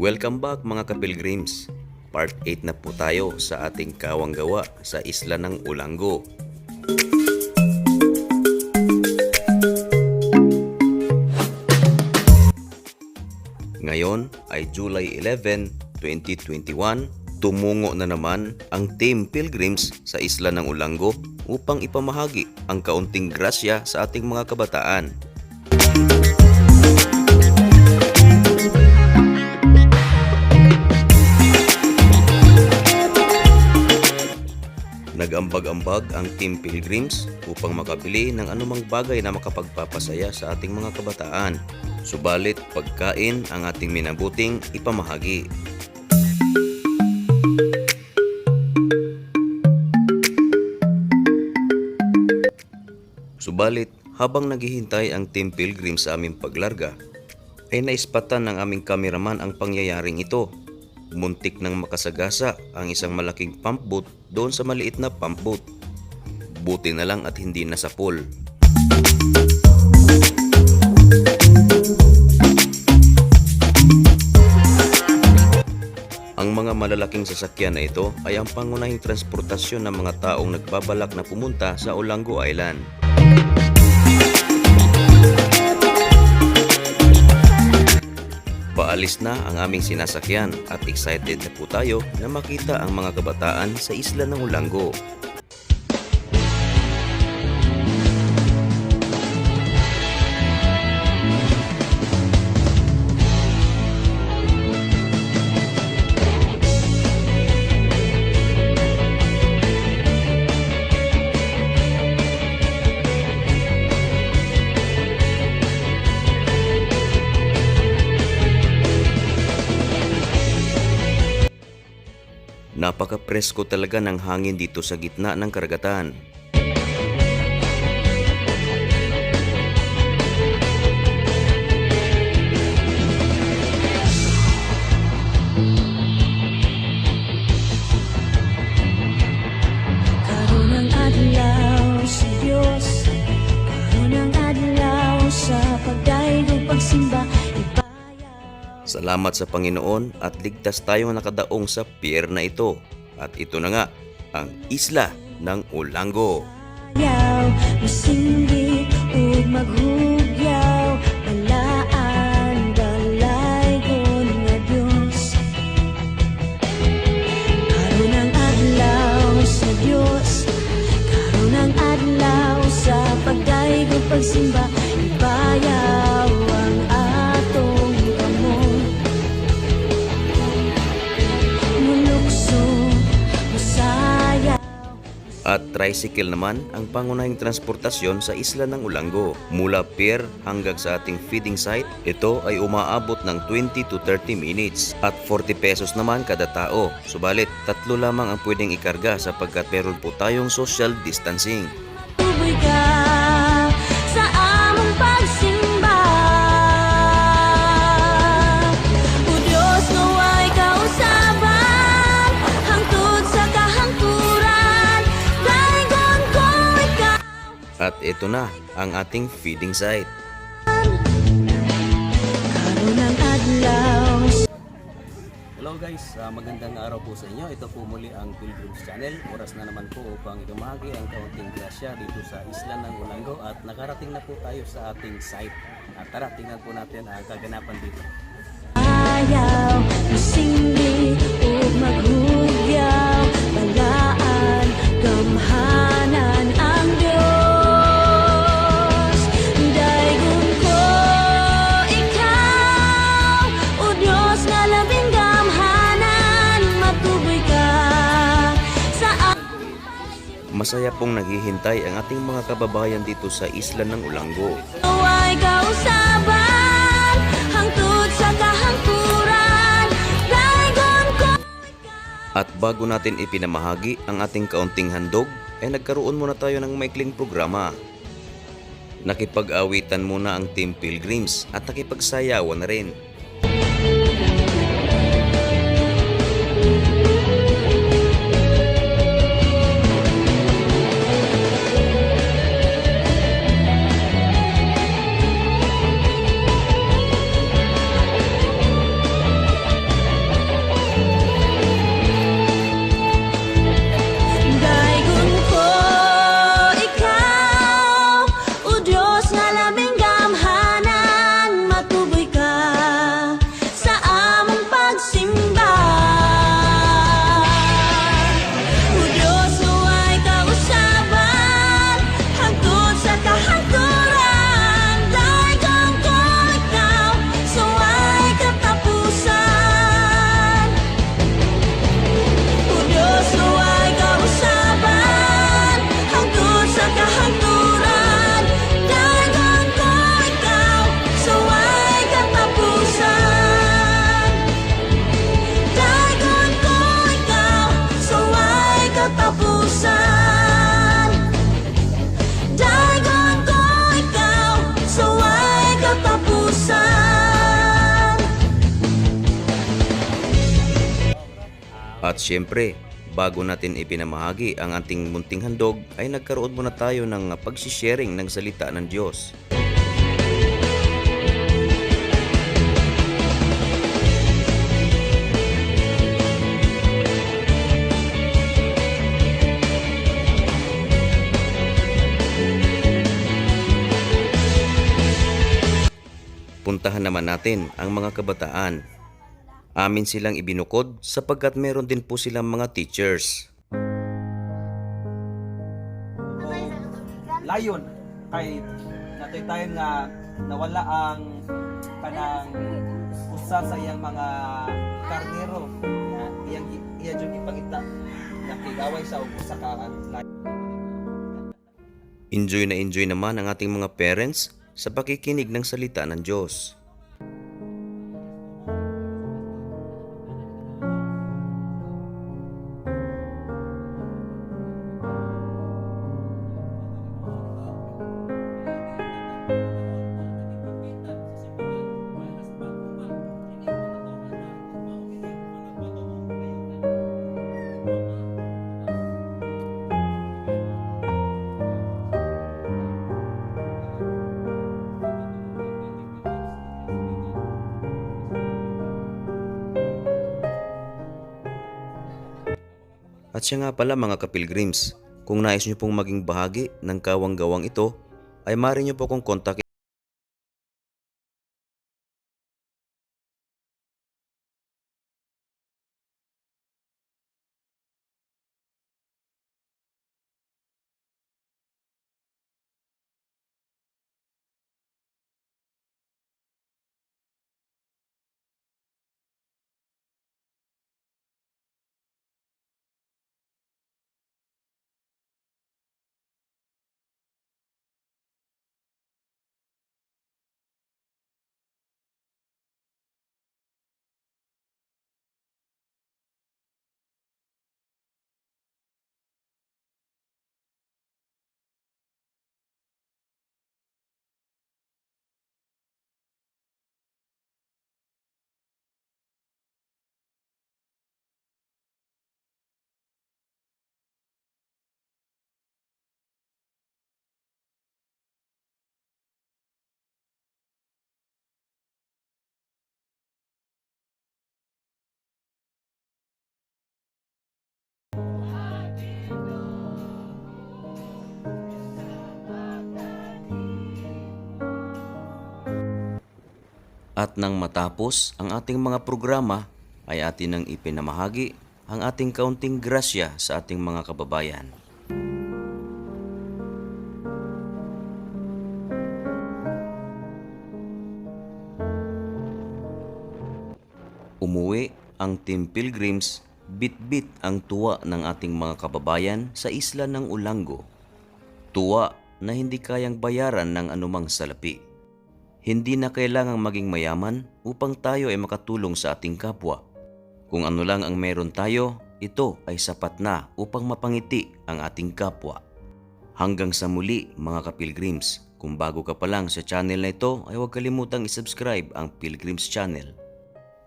Welcome back mga kapilgrims. Part 8 na po tayo sa ating kawang gawa sa isla ng Ulango. Ngayon ay July 11, 2021. Tumungo na naman ang Team Pilgrims sa isla ng Ulango upang ipamahagi ang kaunting grasya sa ating mga kabataan. Nag-ambag-ambag ang Team Pilgrims upang makabili ng anumang bagay na makapagpapasaya sa ating mga kabataan. Subalit pagkain ang ating minabuting ipamahagi. Subalit habang naghihintay ang Team Pilgrim sa aming paglarga, ay naispatan ng aming kameraman ang pangyayaring ito. Muntik nang makasagasa ang isang malaking pump boat doon sa maliit na pump boat. Buti na lang at hindi nasapol. Ang mga malalaking sasakyan na ito ay ang pangunahing transportasyon ng mga taong nagbabalak na pumunta sa Olango Island. Paalis na ang aming sinasakyan at excited na po tayo na makita ang mga kabataan sa isla ng Ulango. Napaka-presko talaga ng hangin dito sa gitna ng karagatan. Sa sa pagdaigog pagsimba Salamat sa Panginoon at ligtas tayong nakadaong sa pier na ito. At ito na nga, ang isla ng Ulango. Masindi ug sa Diyos Karon ang sa pagdaigog pagsimba At tricycle naman ang pangunahing transportasyon sa isla ng Ulango. Mula pier hanggang sa ating feeding site, ito ay umaabot ng 20 to 30 minutes at 40 pesos naman kada tao. Subalit, tatlo lamang ang pwedeng ikarga sapagkat meron po tayong social distancing. Tuboy ka sa ito na ang ating feeding site. Hello guys, Ah, magandang araw po sa inyo. Ito po muli ang Pilgrims Channel. Oras na naman po upang ikamahagi ang kaunting grasya dito sa isla ng Ulango at nakarating na po tayo sa ating site. At tara, tingnan po natin ang kaganapan dito. Ayaw, masindi ug maghugyaw Balaan, gamhanan Masaya pong naghihintay ang ating mga kababayan dito sa isla ng kausaban Hangtod sa ko At bago natin ipinamahagi ang ating kaunting handog, ay nagkaroon muna tayo ng maikling programa. Nakipag-awitan muna ang Team Pilgrims at nakipagsayawan na rin. At syempre, bago natin ipinamahagi ang ating munting handog ay nagkaroon muna tayo ng pagsisharing ng salita ng Diyos. Puntahan naman natin ang mga kabataan Amin silang ibinukod sapagkat meron din po silang mga teachers. layon kay natoy tayo nga nawala ang kanang usa sa iyang mga karnero nga iyang iya jud ipangita nakigaway sa ka layon Enjoy na enjoy naman ang ating mga parents sa pakikinig ng salita ng Diyos. At siya nga pala mga kapilgrims, kung nais nyo pong maging bahagi ng kawang-gawang ito, ay maaari nyo po kong kontakin At nang matapos ang ating mga programa, ay atin nang ipinamahagi ang ating kaunting grasya sa ating mga kababayan. Umuwi ang Team Pilgrims, bit-bit ang tuwa ng ating mga kababayan sa isla ng Ulango. Tuwa na hindi kayang bayaran ng anumang salapi. Hindi na kailangang maging mayaman upang tayo ay makatulong sa ating kapwa. Kung ano lang ang meron tayo, ito ay sapat na upang mapangiti ang ating kapwa. Hanggang sa muli mga kapilgrims, kung bago ka pa lang sa channel na ito ay huwag kalimutang isubscribe ang Pilgrims Channel.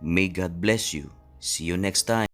May God bless you. See you next time.